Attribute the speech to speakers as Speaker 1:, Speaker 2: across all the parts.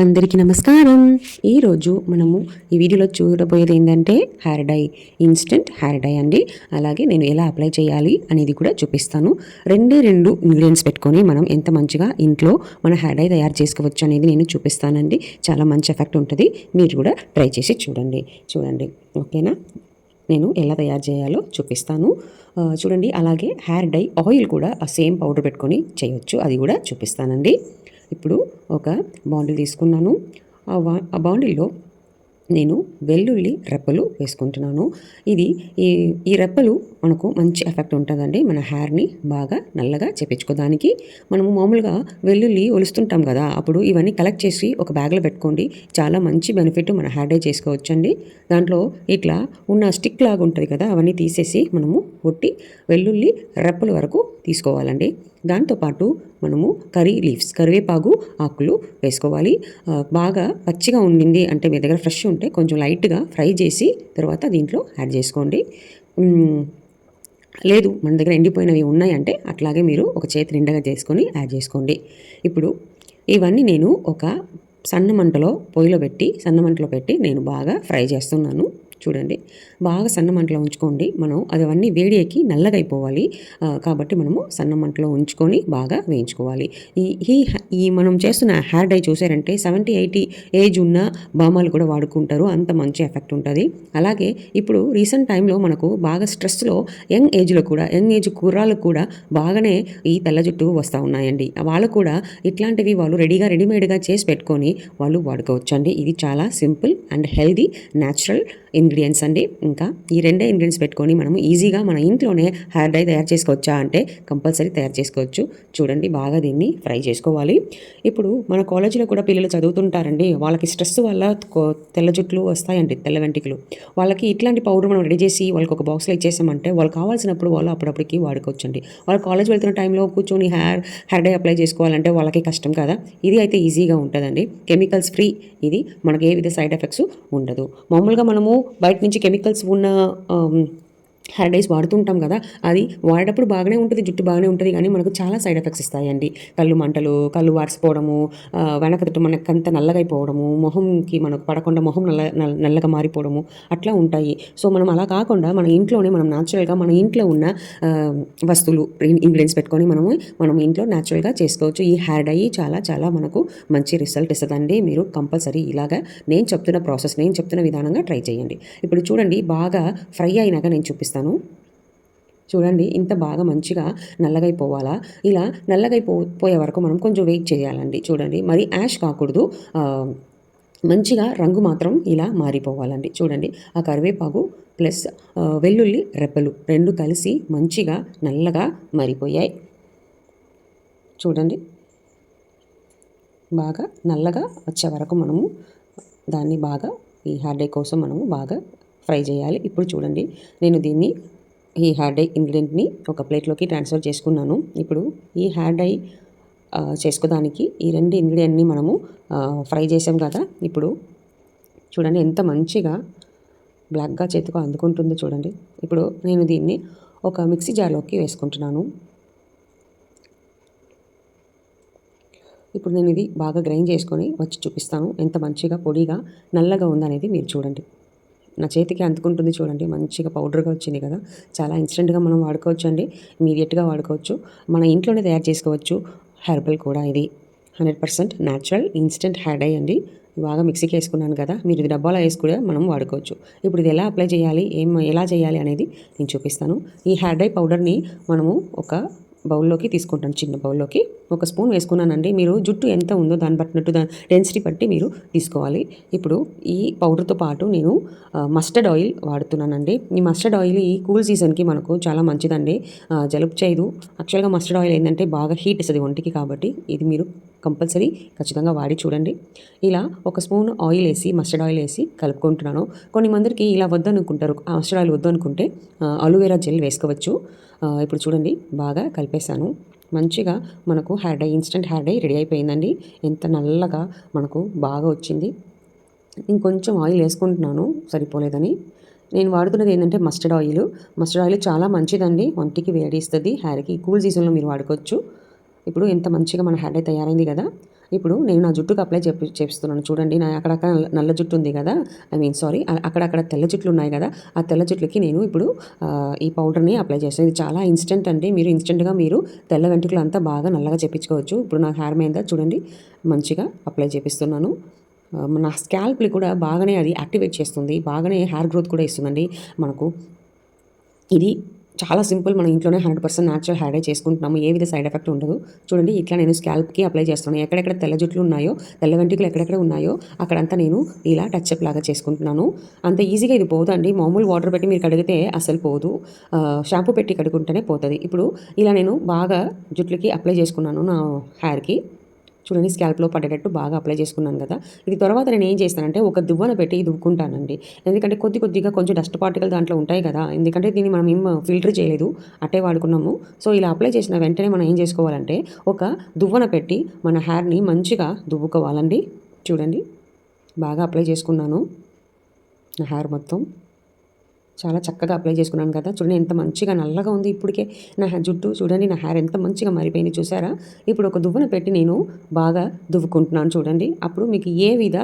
Speaker 1: అందరికీ నమస్కారం. ఈరోజు మనము ఈ వీడియోలో చూడబోయేది ఏంటంటే hair dye instant hair dye అండి. అలాగే నేను ఎలా అప్లై చేయాలి అనేది కూడా చూపిస్తాను. రెండే రెండు ఇంగ్రీడియంట్స్ పెట్టుకొని మనం ఎంత మంచిగా ఇంట్లో మన హెయిర్ డై తయారు చేసుకోవచ్చు అనేది నేను చూపిస్తానండి. చాలా మంచి ఎఫెక్ట్ ఉంటుంది. మీరు కూడా ట్రై చేసి చూడండి. చూడండి. ఓకేనా? నేను ఎలా తయారు చేయాలో చూపిస్తాను. చూడండి. అలాగే హెయిర్ డై ఆయిల్ కూడా ఆ సేమ్ పౌడర్ పెట్టుకొని చేయొచ్చు. అది కూడా చూపిస్తానండి. ఇప్పుడు ఒక బాండిల్ తీసుకున్నాను. ఆ వా ఆ బాండిల్లో నేను వెల్లుల్లి రెప్పలు వేసుకుంటున్నాను. ఇది ఈ ఈ రెప్పలు మనకు మంచి ఎఫెక్ట్ ఉంటుందండి మన హెయిర్ని బాగా నల్లగా చేపించుకోవడానికి మనము మామూలుగా వెల్లుల్లి ఒలుస్తుంటాం కదా అప్పుడు ఇవన్నీ కలెక్ట్ చేసి ఒక బ్యాగ్లో పెట్టుకోండి. చాలా మంచి బెనిఫిట్ మన హెయిర్ డే చేసుకోవచ్చండి. దాంట్లో ఇట్లా ఉన్న స్టిక్ లాగా ఉంటుంది కదా అవన్నీ తీసేసి మనము కొట్టి వెల్లుల్లి రెప్పల వరకు తీసుకోవాలండి. దాంతోపాటు మనము కర్రీ లీవ్స్ కరివేపాకు ఆకులు వేసుకోవాలి. బాగా పచ్చిగా ఉండింది అంటే మీ దగ్గర ఫ్రెష్ ఉంటే కొంచెం లైట్గా ఫ్రై చేసి తర్వాత దీంట్లో యాడ్ చేసుకోండి. లేదు మన దగ్గర ఎండిపోయినవి ఉన్నాయంటే అట్లాగే మీరు ఒక చేతి నిండగా చేసుకొని యాడ్ చేసుకోండి. ఇప్పుడు ఇవన్నీ నేను ఒక సన్న మంటలో పొయ్యిలో పెట్టి సన్న మంటలో పెట్టి నేను బాగా ఫ్రై చేస్తున్నాను. చూడండి. బాగా సన్న మంటలో ఉంచుకోండి. మనం అది అవన్నీ వేడి ఎక్కి నల్లగా అయిపోవాలి కాబట్టి మనము సన్న మంటలో ఉంచుకొని బాగా వేయించుకోవాలి. ఈ ఈ ఈ మనం చేస్తున్న హెయిర్ డై చూసారంటే సెవెంటీ ఎయిటీ ఏజ్ ఉన్న బామాలు కూడా వాడుకుంటారు. అంత మంచి ఎఫెక్ట్ ఉంటుంది. అలాగే ఇప్పుడు రీసెంట్ టైంలో మనకు బాగా స్ట్రెస్లో యంగ్ ఏజ్లో కూడా యంగ్ ఏజ్ కుర్రాళ్ళకు కూడా బాగానే ఈ తెల్ల జుట్టు వస్తూ ఉన్నాయండి. వాళ్ళు కూడా ఇట్లాంటివి వాళ్ళు రెడీగా రెడీమేడ్గా చేసి పెట్టుకొని వాళ్ళు వాడుకోవచ్చు అండి ఇది చాలా simple and healthy natural ingredients అండి. ఇంకా ఈ రెండే ఇంగ్రీడియంట్స్ పెట్టుకొని మనము ఈజీగా మన ఇంట్లోనే హెయిర్ డై తయారు చేసుకోవచ్చా అంటే కంపల్సరీ తయారు చేసుకోవచ్చు. చూడండి బాగా దీన్ని ఫ్రై చేసుకోవాలి. ఇప్పుడు మన కాలేజీలో కూడా పిల్లలు చదువుతుంటారండి. వాళ్ళకి స్ట్రెస్ వల్ల తెల్ల జుట్లు వస్తాయండి తెల్ల వెంట్రుకలు. వాళ్ళకి ఇట్లాంటి పౌడర్ మనం రెడీ చేసి వాళ్ళకి ఒక బాక్స్లో ఇచ్చేసామంటే వాళ్ళు కావాల్సినప్పుడు వాళ్ళు అప్పుడప్పటికి వాడుకోవచ్చండి. వాళ్ళు కాలేజ్ వెళ్తున్న టైంలో కూర్చొని హెయిర్ హెయిర్ డై అప్లై చేసుకోవాలంటే వాళ్ళకి కష్టం కదా. ఇది అయితే ఈజీగా ఉంటుందండి. కెమికల్స్ ఫ్రీ ఇది మనకి ఏ విధ సైడ్ ఎఫెక్ట్స్ ఉండదు. మామూలుగా మనము బయట నుంచి కెమికల్స్ ఉన్న హెయిర్ డైస్ వాడుతుంటాం కదా అది వాడేటప్పుడు బాగానే ఉంటుంది జుట్టు బాగానే ఉంటుంది కానీ మనకు చాలా సైడ్ ఎఫెక్ట్స్ ఇస్తాయండి. కళ్ళు మంటలు కళ్ళు వాడిసిపోవడము ఆ, మనకు అంత నల్లగా అయిపోవడము మొహంకి మనకు పడకుండా మొహం నల్ల నల్లగా మారిపోవడము అట్లా ఉంటాయి. సో మనం అలా కాకుండా మన ఇంట్లోనే మనం న్యాచురల్గా మన ఇంట్లో ఉన్న వస్తువులు ఇంగ్రీడియంట్స్ పెట్టుకొని మనము మనం ఇంట్లో న్యాచురల్గా చేసుకోవచ్చు. ఈ హెయిర్ డై చాలా చాలా మనకు మంచి రిజల్ట్ ఇస్తుందండి. మీరు కంపల్సరీ ఇలాగా నేను చెప్తున్న ప్రాసెస్ నేను చెప్తున్న విధానంగా ట్రై చేయండి. ఇప్పుడు చూడండి బాగా ఫ్రై అయినాక నేను చూపిస్తాను చూడండి ఇంత బాగా మంచిగా నల్లగైపోవాలా? ఇలా నల్లగైపో పోయే వరకు మనం కొంచెం వెయిట్ చేయాలండి. చూడండి మరి యాష్ కాకూడదు. మంచిగా రంగు మాత్రం ఇలా మారిపోవాలండి. చూడండి ఆ కరివేపాకు ప్లస్ వెల్లుల్లి రెప్పలు రెండు కలిసి మంచిగా నల్లగా మారిపోయాయి. చూడండి బాగా నల్లగా వచ్చే వరకు మనము దాన్ని బాగా ఈ హార్డే కోసం మనము బాగా ఫ్రై చేయాలి. ఇప్పుడు చూడండి నేను దీన్ని ఈ హెయిర్ డై ఇంగ్రీడియంట్ని ఒక ప్లేట్లోకి ట్రాన్స్ఫర్ చేసుకున్నాను. ఇప్పుడు ఈ హెయిర్ డై ఆ, చేసుకోవడానికి ఈ రెండు ఇంగ్రీడియంట్ని మనము ఫ్రై చేసాం కదా. ఇప్పుడు చూడండి ఎంత మంచిగా బ్లాక్గా చేతికి అందుకుంటుందో చూడండి. ఇప్పుడు నేను దీన్ని ఒక మిక్సీ జార్లోకి వేసుకుంటున్నాను. ఇప్పుడు నేను ఇది బాగా గ్రైండ్ చేసుకొని వచ్చి చూపిస్తాను. ఎంత మంచిగా పొడిగా నల్లగా ఉందనేది మీరు చూడండి. నా చేతికి అందుకుంటుంది చూడండి. మంచిగా పౌడర్గా వచ్చింది కదా. చాలా ఇన్స్టెంట్గా మనం వాడుకోవచ్చు అండి ఇమీడియట్గా వాడుకోవచ్చు. మన ఇంట్లోనే తయారు చేసుకోవచ్చు. హెర్బల్ కూడా ఇది. Hundred percent natural instant hair అండి. బాగా మిక్సీకి వేసుకున్నాను కదా. మీరు ఇది డబ్బాలో వేసి కూడా మనం వాడుకోవచ్చు. ఇప్పుడు ఇది ఎలా అప్లై చేయాలి? ఏం ఎలా చేయాలి అనేది నేను చూపిస్తాను. ఈ హెయిర్ డై పౌడర్ని మనము ఒక బౌల్లోకి తీసుకుంటాను చిన్న బౌల్లోకి. ఒక స్పూన్ వేసుకున్నానండి. మీరు జుట్టు ఎంత ఉందో దాన్ని బట్టినట్టు దాని డెన్సిటీ బట్టి మీరు తీసుకోవాలి. ఇప్పుడు ఈ పౌడర్తో పాటు నేను మస్టర్డ్ ఆయిల్ వాడుతున్నానండి. ఈ మస్టర్డ్ ఆయిల్ ఈ కూల్ సీజన్కి మనకు చాలా మంచిదండి. జలుబు చేయదు. యాక్చువల్గా మస్టర్డ్ ఆయిల్ ఏంటంటే బాగా హీట్ ఇస్తుంది ఒంటికి కాబట్టి ఇది మీరు కంపల్సరీ ఖచ్చితంగా వాడి చూడండి. ఇలా ఒక స్పూన్ ఆయిల్ వేసి మస్టర్డ్ ఆయిల్ వేసి కలుపుకుంటున్నాను. కొన్ని మందికి ఇలా వద్దనుకుంటారు. ఆ మస్టర్డ్ ఆయిల్ వద్దనుకుంటే అలోవెరా జెల్ వేసుకోవచ్చు. ఇప్పుడు చూడండి బాగా కలిపేశాను. మంచిగా మనకు hair dye instant hair dye ready అయిపోయిందండి. ఎంత నల్లగా మనకు బాగా వచ్చింది. ఇంకొంచెం ఆయిల్ వేసుకుంటున్నాను సరిపోలేదని. నేను వాడుతున్నది ఏంటంటే మస్టర్డ్ ఆయిల్. మస్టర్డ్ ఆయిల్ చాలా మంచిదండి. ఒంటికి వేడి ఇస్తుంది హెయిర్కి కూల్ సీజన్లో మీరు వాడుకోవచ్చు. ఇప్పుడు ఎంత మంచిగా మన హెయిర్ డై తయారైంది కదా. ఇప్పుడు నేను నా జుట్టుకు అప్లై చెప్పి చేపిస్తున్నాను. చూడండి నా అక్కడక్కడ నల్ల జుట్టు ఉంది కదా? ఐ మీన్ సారీ అక్కడక్కడ తెల్ల జుట్లు ఉన్నాయి కదా? ఆ తెల్ల జుట్లకి నేను ఇప్పుడు ఈ పౌడర్ని అప్లై చేస్తాను. ఇది చాలా ఇన్స్టెంట్ అండి. మీరు ఇన్స్టెంట్గా మీరు తెల్ల వెంట్రుకలు అంతా బాగా నల్లగా చేపించుకోవచ్చు. ఇప్పుడు నా హెయిర్ మీద చూడండి మంచిగా అప్లై చేపిస్తున్నాను. నా స్కాల్ప్ని కూడా బాగానే అది యాక్టివేట్ చేస్తుంది. బాగానే హెయిర్ గ్రోత్ కూడా ఇస్తుందండి మనకు. ఇది చాలా సింపుల్. మనం ఇంట్లోనే hundred percent natural hair dye చేసుకుంటున్నాము. ఏ విధ సైడ్ ఎఫెక్ట్ ఉండదు. చూడండి ఇట్లా నేను స్కాల్ప్కి అప్లై చేస్తున్నాను. ఎక్కడెక్కడ తెల్ల జుట్లు ఉన్నాయో తెల్ల వెంట్రుకలు ఎక్కడెక్కడ ఉన్నాయో అక్కడంతా నేను ఇలా టచ్ అప్ లాగా చేసుకుంటున్నాను. అంత ఈజీగా ఇది పోదండి. మామూలు వాటర్ పెట్టి మీరు కడిగితే అసలు పోదు. షాంపూ పెట్టి కడుక్కుంటేనే పోతుంది. ఇప్పుడు ఇలా నేను బాగా జుట్లకి అప్లై చేసుకున్నాను నా హెయిర్కి చూడండి స్కాల్ప్లో పడేటట్టు బాగా అప్లై చేసుకున్నాను కదా. ఇది తర్వాత నేను ఏం చేస్తానంటే ఒక దువ్వన పెట్టి దువ్వుకుంటానండి ఎందుకంటే కొద్ది కొద్దిగా కొంచెం డస్ట్ పార్టికల్ దాంట్లో ఉంటాయి కదా. ఎందుకంటే దీన్ని మనం ఏం ఫిల్టర్ చేయలేదు అట్టే వాడుకున్నాము. సో ఇలా అప్లై చేసిన వెంటనే మనం ఏం చేసుకోవాలంటే ఒక దువ్వన పెట్టి మన హెయిర్ని మంచిగా దువ్వుకోవాలండి. చూడండి బాగా అప్లై చేసుకున్నాను. నా హెయిర్ మొత్తం. చాలా చక్కగా అప్లై చేసుకున్నాను కదా. చూడండి ఎంత మంచిగా నల్లగా ఉంది ఇప్పటికే. నా జుట్టు చూడండి నా హెయిర్ ఎంత మంచిగా మారిపోయింది చూసారా? ఇప్పుడు ఒక దువ్వన పెట్టి నేను బాగా దువ్వుకుంటున్నాను చూడండి. అప్పుడు మీకు ఏ విధ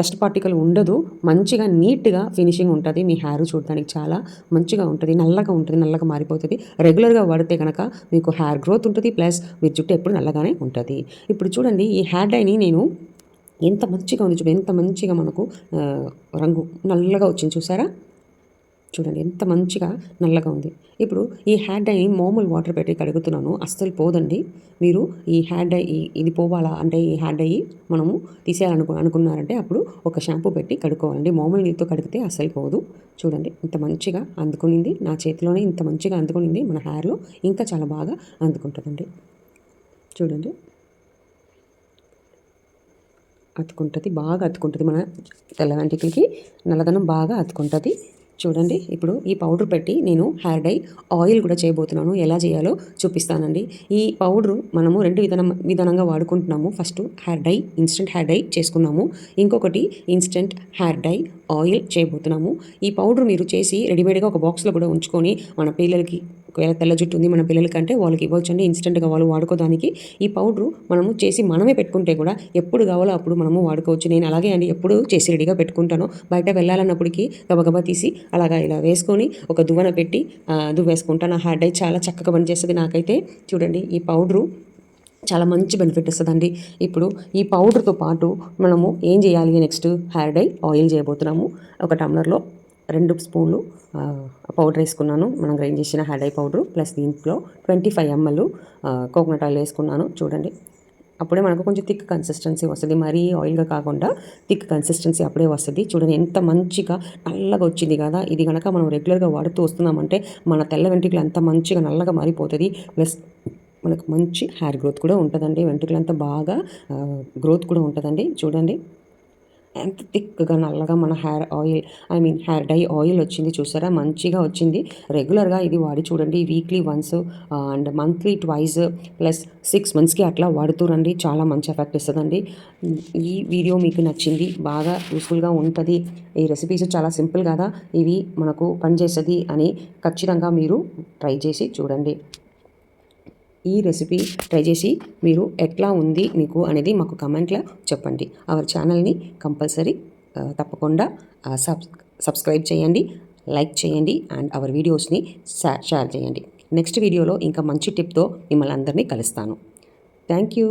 Speaker 1: డస్ట్ పార్టికల్ ఉండదు. మంచిగా నీట్గా ఫినిషింగ్ ఉంటుంది మీ హెయిర్ చూడడానికి చాలా మంచిగా ఉంటుంది నల్లగా ఉంటుంది నల్లగా మారిపోతుంది. రెగ్యులర్గా వాడితే కనుక మీకు హెయిర్ గ్రోత్ ఉంటుంది ప్లస్ మీ జుట్టు ఎప్పుడు నల్లగానే ఉంటుంది. ఇప్పుడు చూడండి ఈ హెయిర్ డైని నేను ఎంత మంచిగా ఉంది చూడండి. ఎంత మంచిగా మనకు రంగు నల్లగా వచ్చింది చూసారా? చూడండి ఎంత మంచిగా నల్లగా ఉంది. ఇప్పుడు ఈ హ్యాడ్ డై మామూలు వాటర్ పెట్టి కడుగుతున్నాను. అస్సలు పోదండి. మీరు ఈ హ్యాడ్ డై ఇది పోవాలా అంటే ఈ హ్యాడ్ డై మనము తీసేయాలనుకు అనుకున్నారంటే అప్పుడు ఒక షాంపూ పెట్టి కడుక్కోవాలండి. మామూలు నీళ్ళతో కడిగితే అస్సలు పోదు. చూడండి ఇంత మంచిగా అందుకునింది. నా చేతిలోనే ఇంత మంచిగా అందుకునింది. మన హెయిర్లో ఇంకా చాలా బాగా అందుకుంటుందండి. చూడండి. అతుకుంటుంది బాగా అతుకుంటుంది. మన తెల్ల వెంట్రుకలకి నల్లదనం బాగా అతుకుంటుంది. చూడండి ఇప్పుడు ఈ పౌడర్ పెట్టి నేను హెయిర్ డై ఆయిల్ కూడా చేయబోతున్నాను. ఎలా చేయాలో చూపిస్తానండి. ఈ పౌడర్ మనము రెండు విధానం విధానంగా వాడుకుంటున్నాము. First hair dye instant hair dye చేసుకున్నాము. ఇంకొకటి ఇన్స్టెంట్ హెయిర్ డై ఆయిల్ చేయబోతున్నాము. ఈ పౌడర్ మీరు చేసి రెడీమేడ్గా ఒక బాక్స్లో కూడా ఉంచుకొని మన పిల్లలకి ఒకవేళ తెల్ల జుట్టు ఉంది మన పిల్లలకంటే వాళ్ళకి ఇవ్వచ్చండి. ఇన్స్టెంట్గా వాళ్ళు వాడుకోవడానికి ఈ పౌడర్ మనము చేసి మనమే పెట్టుకుంటే కూడా ఎప్పుడు కావాలో అప్పుడు మనము వాడుకోవచ్చు. నేను అలాగే అండి ఎప్పుడు చేసి రెడీగా పెట్టుకుంటాను. బయట వెళ్ళాలన్నప్పటికీ గబగబా తీసి అలాగా ఇలా వేసుకొని ఒక దువ్వన పెట్టి దువ్వేసుకుంటాను. నా హెయిర్ చాలా చక్కగా పనిచేస్తుంది నాకైతే. చూడండి ఈ పౌడరు చాలా మంచి బెనిఫిట్ ఇస్తుందండి. ఇప్పుడు ఈ పౌడర్తో పాటు మనము ఏం చేయాలి? నెక్స్ట్ హెయిర్ డై ఆయిల్ చేయబోతున్నాము. ఒక టమ్లర్లో రెండు స్పూన్లు పౌడర్ వేసుకున్నాను. మనం గ్రైండ్ చేసిన hair dye powder powder plus దీంట్లో twenty five ML coconut oil వేసుకున్నాను. చూడండి. అప్పుడే మనకు కొంచెం థిక్ కన్సిస్టెన్సీ వస్తుంది. మరీ ఆయిల్గా కాకుండా థిక్ కన్సిస్టెన్సీ అప్పుడే వస్తుంది. చూడండి ఎంత మంచిగా నల్లగా వచ్చింది కదా. ఇది కనుక మనం రెగ్యులర్గా వాడుతూ వస్తున్నామంటే మన తెల్ల వెంట్రుకలు అంత మంచిగా నల్లగా మారిపోతుంది. ప్లస్ మనకు మంచి హెయిర్ గ్రోత్ కూడా ఉంటుందండి. వెంట్రుకలు అంతా బాగా గ్రోత్ కూడా ఉంటుందండి. చూడండి. ఎంత థిక్గా నల్లగా మన hair oil I mean hair dye oil వచ్చింది చూసారా? మంచిగా వచ్చింది. రెగ్యులర్గా ఇది వాడి చూడండి. Weekly once and monthly twice plus six మంత్స్కి అట్లా వాడుతురండి చాలా మంచి ఎఫెక్ట్ ఇస్తుందండి. ఈ వీడియో మీకు నచ్చింది బాగా యూస్ఫుల్గా ఉంటుంది. ఈ రెసిపీస్ చాలా సింపుల్ కదా? ఇవి మనకు పనిచేస్తుంది అని ఖచ్చితంగా మీరు ట్రై చేసి చూడండి. ఈ రెసిపీ ట్రై చేసి మీరు ఎట్లా ఉంది మీకు అనేది మాకు కమెంట్లో చెప్పండి. అవర్ ఛానల్ని కంపల్సరీ తప్పకుండా సబ్ సబ్స్క్రైబ్ చేయండి లైక్ చేయండి అండ్ అవర్ వీడియోస్ని షేర్ చేయండి. నెక్స్ట్ వీడియోలో ఇంకా మంచి టిప్తో మిమ్మల్ని అందరినీ కలుస్తాను. Thank you